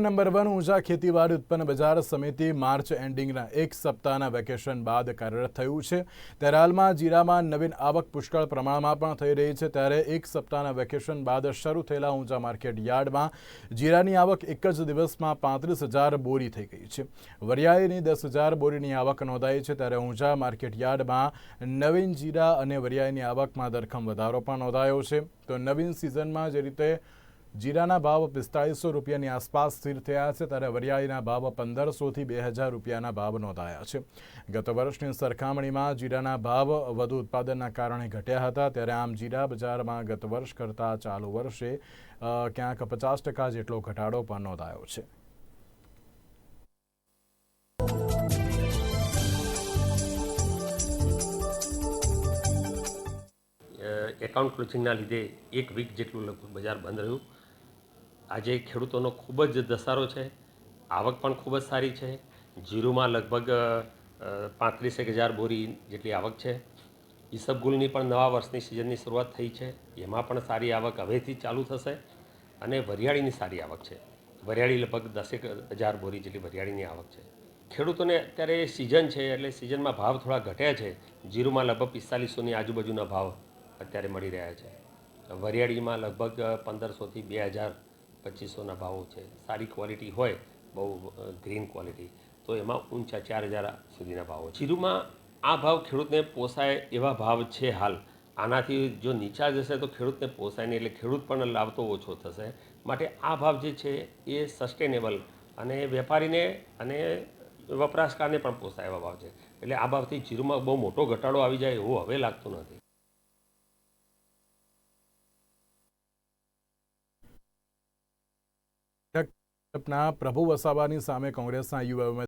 Number one ઊંચા ખેતીવાડી ઉત્પન્ન બજાર સમિતિ માર્ચ એન્ડિંગના એક સપ્તાહના વેકેશન બાદ કાર્યરત થયું છે. ત્યારે હાલમાં જીરામાં નવીન આવક પુષ્કળ પ્રમાણમાં પણ થઈ રહી છે. ત્યારે એક સપ્તાહના વેકેશન બાદ શરૂ થયેલા ઊંચા માર્કેટ યાર્ડમાં જીરાની આવક એક જ દિવસમાં પાંત્રીસ હજાર બોરી થઈ ગઈ છે. વરિયાળીની દસ હજાર બોરીની આવક નોંધાઈ છે. ત્યારે ઊંચા માર્કેટ યાર્ડમાં નવીન જીરા અને વરિયાળીની આવકમાં ધરખમ વધારો પણ નોંધાયો છે. તો નવીન સિઝનમાં જે રીતે જીરાના ભાવ પિસ્તાળીસો રૂપિયાની આસપાસ સ્થિર થયા છે ત્યારે વરિયાળીના ભાવ પંદરસોથી બે હજાર રૂપિયાના ભાવ નોંધાયા છે. ગત વર્ષની સરખામણીમાં જીરાના ભાવ વધુ ઉત્પાદનના કારણે ઘટ્યા હતા ત્યારે આમ જીરા બજારમાં ગત વર્ષ કરતાં ચાલુ વર્ષે ક્યાંક પચાસ ટકા જેટલો ઘટાડો પણ નોંધાયો છે. એકાઉન્ટ ક્લોઝિંગના લીધે એક વીક જેટલું લગભગ બજાર બંધ રહ્યું. આજે ખેડૂતોનો ખૂબ જ ધસારો છે, આવક પણ ખૂબ જ સારી છે. જીરુમાં લગભગ પાંત્રીસેક હજાર બોરી જેટલી આવક છે. ઈસબગુલની પણ નવા વર્ષની સિઝનની શરૂઆત થઈ છે. એમાં પણ સારી આવક હવેથી ચાલુ થશે અને વરિયાળીની સારી આવક છે. વરિયાળી લગભગ દસેક હજાર બોરી જેટલી વરિયાળીની આવક છે. ખેડૂતોને અત્યારે સિઝન છે એટલે સિઝનમાં ભાવ થોડા ઘટ્યા છે. જીરુમાં લગભગ પિસ્તાલીસોની આજુબાજુના ભાવ અત્યારે મળી રહ્યા છે. વરિયાળીમાં લગભગ પંદરસોથી બે હજાર પચીસોના ભાવો છે. સારી ક્વોલિટી હોય, બહુ ગ્રીન ક્વોલિટી તો એમાં ઊંચા ચાર હજાર સુધીના ભાવો છે. જીરુમાં આ ભાવ ખેડૂતને પોસાય એવા ભાવ છે હાલ. આનાથી જો નીચા જશે તો ખેડૂતને પોસાય નહીં, એટલે ખેડૂત પણ લાવતો ઓછો થશે. માટે આ ભાવ જે છે એ સસ્ટેનેબલ અને વેપારીને અને વપરાશકારને પણ પોસાય એવા ભાવ છે. એટલે આ ભાવથી જીરુમાં બહુ મોટો ઘટાડો આવી જાય એવું હવે લાગતું નથી. ભાજપના પ્રભુ વસાવાની સામે કોંગ્રેસના યુવા